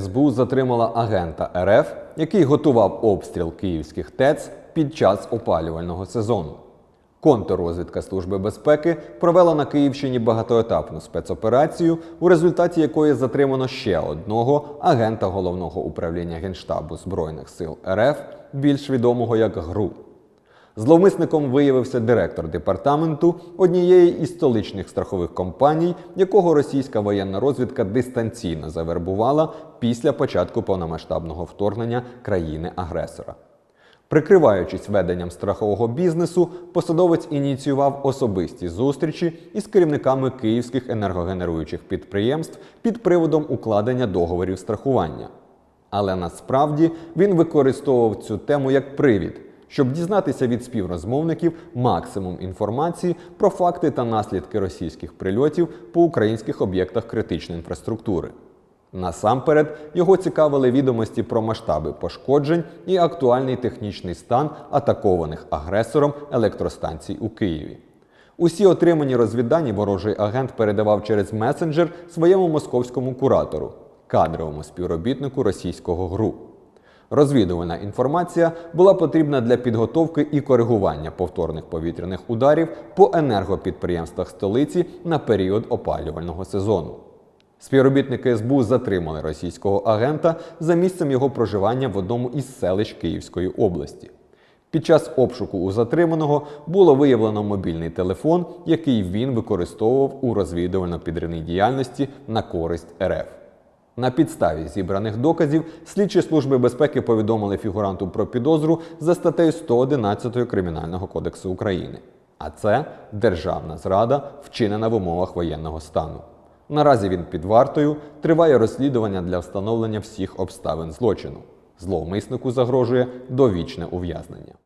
СБУ затримала агента РФ, який готував обстріл київських ТЕЦ під час опалювального сезону. Контррозвідка Служби безпеки провела на Київщині багатоетапну спецоперацію, у результаті якої затримано ще одного агента головного управління Генштабу Збройних сил РФ, більш відомого як ГРУ. Зловмисником виявився директор департаменту однієї із столичних страхових компаній, якого російська воєнна розвідка дистанційно завербувала після початку повномасштабного вторгнення країни-агресора. Прикриваючись веденням страхового бізнесу, посадовець ініціював особисті зустрічі із керівниками київських енергогенеруючих підприємств під приводом укладення договорів страхування. Але насправді він використовував цю тему як привід, щоб дізнатися від співрозмовників максимум інформації про факти та наслідки російських прильотів по українських об'єктах критичної інфраструктури. Насамперед його цікавили відомості про масштаби пошкоджень і актуальний технічний стан атакованих агресором електростанцій у Києві. Усі отримані розвіддані ворожий агент передавав через месенджер своєму московському куратору, кадровому співробітнику російського ГРУ. Розвідувальна інформація була потрібна для підготовки і коригування повторних повітряних ударів по енергопідприємствах столиці на період опалювального сезону. Співробітники СБУ затримали російського агента за місцем його проживання в одному із селищ Київської області. Під час обшуку у затриманого було виявлено мобільний телефон, який він використовував у розвідувально-підривній діяльності на користь РФ. На підставі зібраних доказів слідчі служби безпеки повідомили фігуранту про підозру за статтею 111 Кримінального кодексу України. А це державна зрада, вчинена в умовах воєнного стану. Наразі він під вартою триває розслідування для встановлення всіх обставин злочину. Зловмиснику загрожує довічне ув'язнення.